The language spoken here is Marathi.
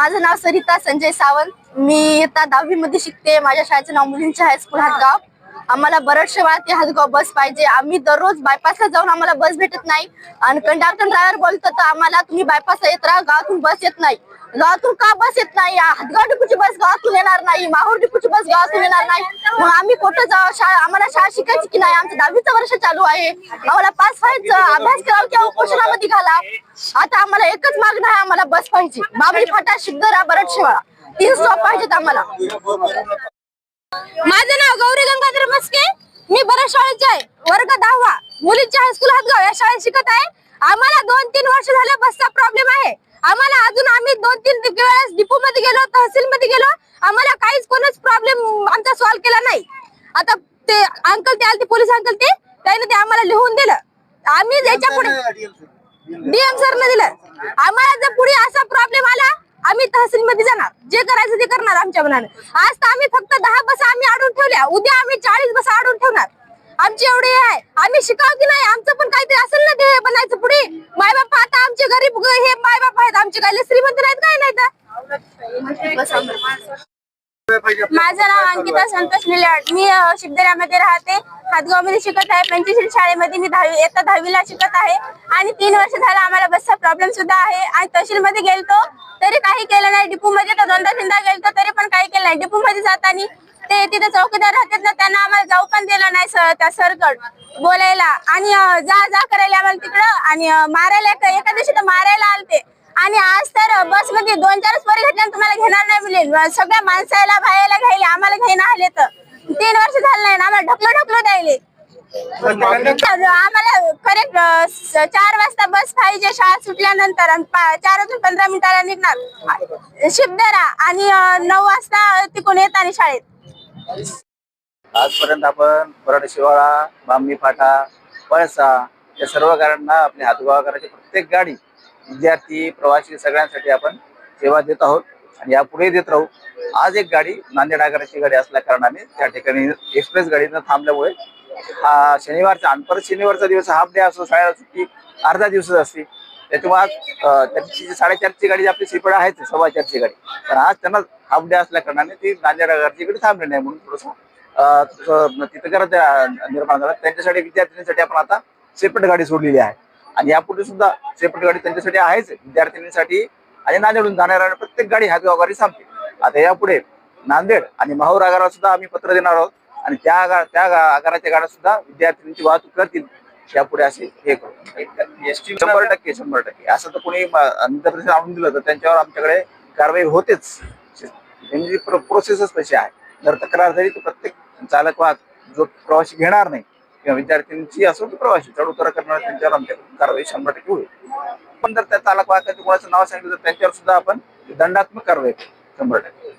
माझं नाव सरिता संजय सावंत. मी आता दहावी मध्ये शिकते. माझ्या शाळेचं नाव मुलींच्या हायस्कूल हातगाव. आम्हाला बरडशेवाळा ते हातगाव बस पाहिजे. आम्ही दररोज बायपासला जाऊन आम्हाला बस भेटत नाही. आणि कंडक्टर ड्रायव्हर बोलतो तर आम्हाला तुम्ही बायपासला येत राहा. गावातून बस येत नाही. गावातून का बस येत नाही? हातगाव गावातून येणार नाही माहूर डिपूची बस गावातून येणार नाही. मग आम्ही कुठं जाऊ? शाळा आम्हाला शाळा शिकायची की नाही? आमचं दहावीचं वर्ष चालू आहे. आम्हाला पास व्हायचं. अभ्यास करावा किंवा उपोषणामध्ये घाला? आता आम्हाला एकच मागणं आहे आम्हाला बस पाहिजे. बाबरी फाटा शिगदरा बरड शिवाळा. तीन स्टॉप पाहिजेत आम्हाला. माझं नाव गौरी गंगाधर मस्के मी बऱ्याच शाळेचे आहे वर्ग दहावा. मुलींच्या हायस्कूल हातगाव या शाळेत शिकत आहे. आम्हाला दोन तीन वर्ष झाले बसचा प्रॉब्लेम आहे. आम्हाला अजून आम्ही दोन तीन वेळेस डिपो मध्ये गेलो तहसील मध्ये गेलो. आम्हाला काहीच कोणच प्रॉब्लेम आमचा सॉल्व्ह केला नाही. आता ते अंकल ते आलते पोलीस अंकल ते त्याने ते आम्हाला लिहून दिलं. आम्ही याच्यापुढे डीएम सरने दिलं. आम्हाला जर पुढे असा प्रॉब्लेम आला आम्ही तहसील मध्ये जाणार. जे करायचं ते करणार आमच्या मनाने. आज तर आम्ही फक्त दहा बस आम्ही अडून ठेवल्या. उद्या आम्ही चाळीस बस अडून ठेवणार. आमची एवढी आहे. आम्ही शिकाव की नाही? आमचं पण काहीतरी असेल ना ते बनायचं पुढे. माय बाप आता आमचे गरीब हे माय बाप आहेत. आमचे काही श्रीमंत नाहीत काय नाही माझं नाव अंकिता संतोष निलाड मी अ, राहते. हातगावमध्ये शिकत आहे. पंचशील शाळेमध्ये मी दहावी इयत्ता दहावीला शिकत आहे. आणि तीन वर्ष झालं आम्हाला बसचा प्रॉब्लेम सुद्धा आहे. आणि तहसील मध्ये गेलतो तरी काही केलं नाही. डिपू मध्ये तर दोनदा तीनदा गेलतो तरी पण काही केलं नाही. डिपू मध्ये जाताना ते तिथे चौकीदार राहतात ना त्यांना आम्हाला जाऊ पण दिलं नाही सर त्या सरकड बोलायला. आणि जा जा करायला आम्हाला तिकडं. आणि मारायला एका दिवशी तर मारायला आलते. आणि आज तर बसमध्ये दोन चारच परी घेतल्यानं तुम्हाला घेणार नाही मिळेल सगळ्या माणसाला भायला घ्यायला आम्हाला घेणं आले तर. तीन वर्ष झालं नाही आम्हाला ढकलू ढकलू द्यायले आम्हाला करेक्ट चार वाजता बस पाहिजे शाळा सुटल्यानंतर. चार वाजून पंधरा मिनिटाला निघणार. शिबदरा आणि नऊ वाजता तिकडून येताना शाळेत. आजपर्यंत आपण पराड शिवाळा बांबी फाटा पळसा या सर्व गाड्यांना आपल्या हातगोळा करायची प्रत्येक गाडी विद्यार्थी प्रवासी सगळ्यांसाठी आपण सेवा देत आहोत आणि यापुढे देत राहू. आज एक गाडी नांदेड आगाराची गाडी असल्या कारणाने त्या ठिकाणी एक्सप्रेस गाडीनं थांबल्यामुळे हा शनिवारचा आणि शनिवारचा दिवस हाफ डे असतो शाळेला सुट्टी अर्धा दिवसच असते. त्याच्यामुळे आज त्यांची जी साडेचारची गाडी जी आपली श्रीपडा आहे सव्वा चारची गाडी. पण आज त्यांना हाफ डे असल्या कारणाने ती नांदेड आगारची गाडी थांबली नाही म्हणून थोडंसं तिथं करत निर्माण झाला. त्यांच्यासाठी विद्यार्थिनीसाठी आपण आता सेपरेट गाडी सोडलेली आहे. आणि यापुढे सुद्धा सेपरेट गाडी त्यांच्यासाठी आहेच. विद्यार्थिनीसाठी आणि नांदेडून जाणाऱ्या प्रत्येक गाडी हातगाव गाडी थांबते आता यापुढे नांदेड आणि माहूर आगाराला सुद्धा आम्ही पत्र देणार आहोत. आणि त्या आगार त्या आगाराच्या गाड्या सुद्धा विद्यार्थिनींची वाहतूक करतील. यापुढे असे हे करू. एसटी शंभर टक्के शंभर टक्के. असं तर कोणी निदर्शन आणून दिलं तर त्यांच्यावर आमच्याकडे कारवाई होतेच. त्यांची प्रोसेसच तशी आहे. जर तक्रार झाली तर प्रत्येक चालक वाहक जो प्रवासी घेणार नाही किंवा विद्यार्थ्यांची असो की प्रवासी चढ उतार करणार त्यांच्यावर आमच्याकडे कारवाई शंभर टक्के होईल. पण जर त्या चालक वाहकाच्या कोणाचं नाव सांगितलं तर त्यांच्यावर सुद्धा आपण दंडात्मक कारवाई करू. शंभर टक्के.